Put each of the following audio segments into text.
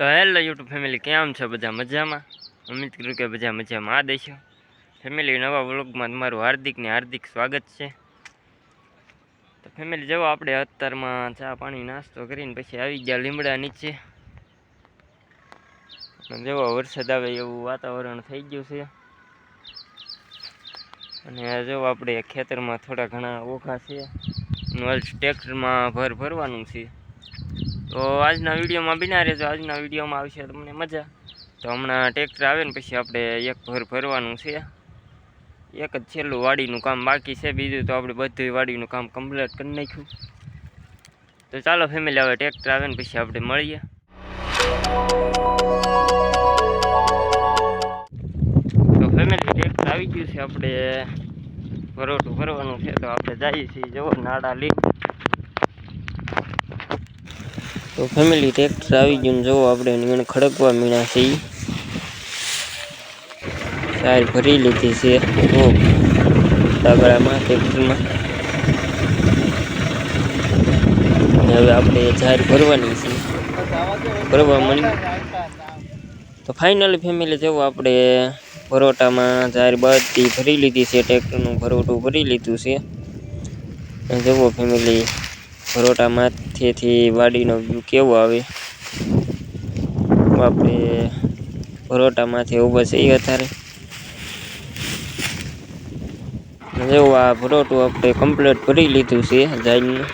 તો hello YouTube family, કેમ છો બધા મજામાં? ઉમ્મીદ કરું કે બધા મજામાં. આ દેશો. ફેમિલી, નવા વ્લોગમાં તમારું હાર્દિક ને હાર્દિક સ્વાગત છે. તો ફેમિલી જવો આપણે અત્યારમાં ચા પાણી નાસ્તો કરીને પછી આવી ગયા લીમડા નીચે. જવો વરસાદ આવે એવું વાતાવરણ થઈ ગયું છે. અને જો આપણે ખેતરમાં થોડા ઘણા ઓખા છે. ટ્રેક્ટરમાં ભર ભરવાનું છે. તો આજના વિડીયોમાં બિના રહેજો. આજના વિડીયોમાં આવશે તમને મજા. તો હમણાં ટ્રેક્ટર આવે ને પછી આપણે એક ભર ભરવાનું છે. એક જ છેલ્લું વાડીનું કામ બાકી છે. બીજું તો આપણે બધું વાડીનું કામ કમ્પ્લીટ કરી નાખ્યું. તો ચાલો ફેમિલી હવે ટ્રેક્ટર આવે ને પછી આપણે મળીએ. તો ફેમિલી ટ્રેક્ટર આવી ગયું છે. આપણે ભરોટું ભરવાનું છે. તો આપણે જઈએ છીએ. જવો નાડા લઈ તો ફેમિલી ટ્રેક્ટર આવી ગયું ને જુઓ આપણે નીણ ખડકવા મીણા છે ઈ. ટાયર ભરી લીધી છે. તગડામાં ટ્રેક્ટરમાં હવે આપણે જાહેર ભરવાની છે. ભરવા મળી તો ફાઇનલી ફેમિલી જેવું આપણે ભરોટામાં જાહેર બધી ભરી લીધી છે ટ્રેક્ટરનું ભરોટું ભરી લીધું છે. જુઓ ફેમિલી પરોટામાંથી વાડીનો વ્યૂ કેવો આવે? આપણે ભરોટા માથે ઊભા છીએ અત્યારે જેવું આ ભરોટું આપણે કમ્પ્લીટ ભરી લીધું છે જાઈનું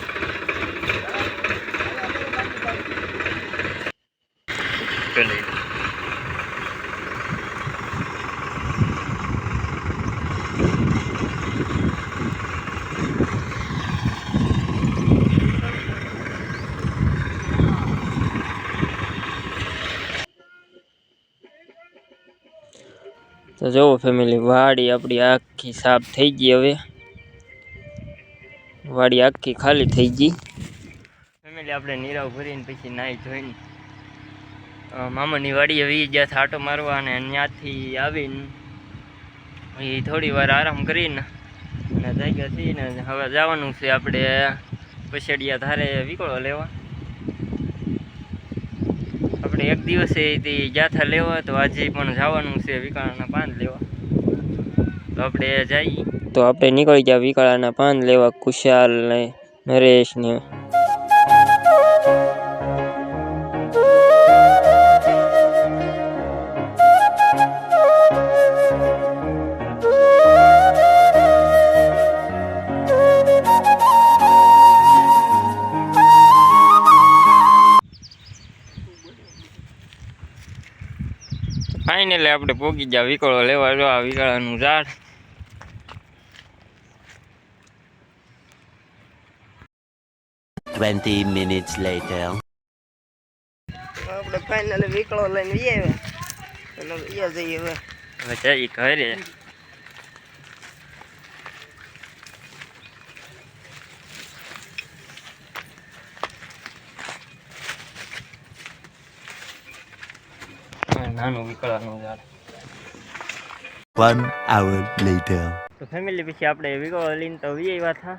તો જુઓ ફેમિલી વાડી આપણી આખી સાફ થઈ ગઈ હવે. વાડી આખી ખાલી થઈ ગઈ. ફેમિલી આપણે નીરાવ ભરીને પછી નાહી ધોઈને મામાની વાડી આવી ગયા આટો મારવા અને ત્યાંથી આવીને, એ થોડી વાર આરામ કરીને, અને થઈ ગયા ને હવે જવાનું છે આપણે પછેડિયા ધારે વિકળો લેવા. આપણે એક દિવસે જાથા લેવા તો આજે પણ જવાનું છે વિકાળાના પાન લેવા. તો આપણે જઈએ. તો આપણે નીકળી ગયા વિકાળાના પાન લેવા કુશાલ ને નરેશ ને ફાઇનલી આપણે પોગી ગયા. વિકળો લેવા જો આ વિકળાનું ઝાડ. ટ્વેન્ટી મિનિટ્સ લેટર આપણે ફાઇનલી વિકળો લઈને આવ્યા. જઈએ હવે. હવે જઈએ ઘરે. નાનું વિકળાનું ઝાડ One hour later. તો ફેમિલી પછી આપણે વિગો લઈને તો વી આવ્યા હતા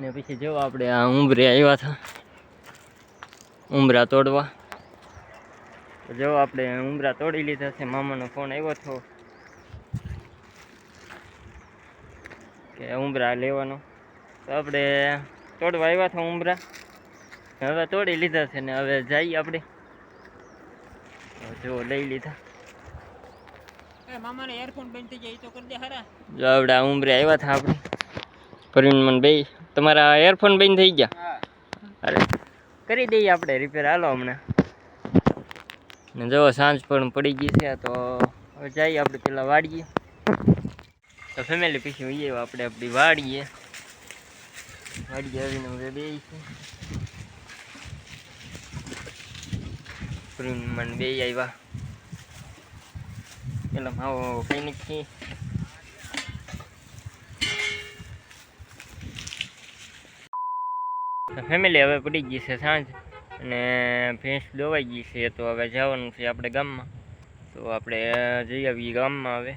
ને પછી જો આપણે આ ઉંબરે આવ્યા હતા ઉંબરા તોડવા. જો આપણે ઉંબરા તોડી લીધા છે. મામાનો ફોન આવ્યો હતો કે ઉંબરા લેવાનો. તો આપણે તોડવા આવ્યા હતા ઉંબરા હવે તોડી લીધા છે ને હવે જઈએ આપણે. જો લઈ લીધા. મામાને એરફોન બંધ થઈ જાય એ તો કરી દે હારા. જો આપણે આ આવ્યા હતા આપણે. કરીને મને બે તમારા એરફોન બંધ થઈ ગયા? અરે કરી દઈએ આપણે રિપેર હાલો હમણાં. ને જો સાંજ પણ પડી ગઈ છે તો હવે જઈએ આપણે પેલા વાડીએ. તો ફેમિલી પછી હોઈએ આપણે આપણી વાડીએ. વાડીએ આવીને હવે બે છે પ્રીમ મને બે આવ્યા પેલા માવો કઈ નથી ફેમિલી હવે પડી ગઈ છે સાંજ અને ભેંસ દોવાઈ ગઈ છે તો હવે જવાનું છે આપણે ગામમાં તો આપણે જઈ આવીએ ગામમાં હવે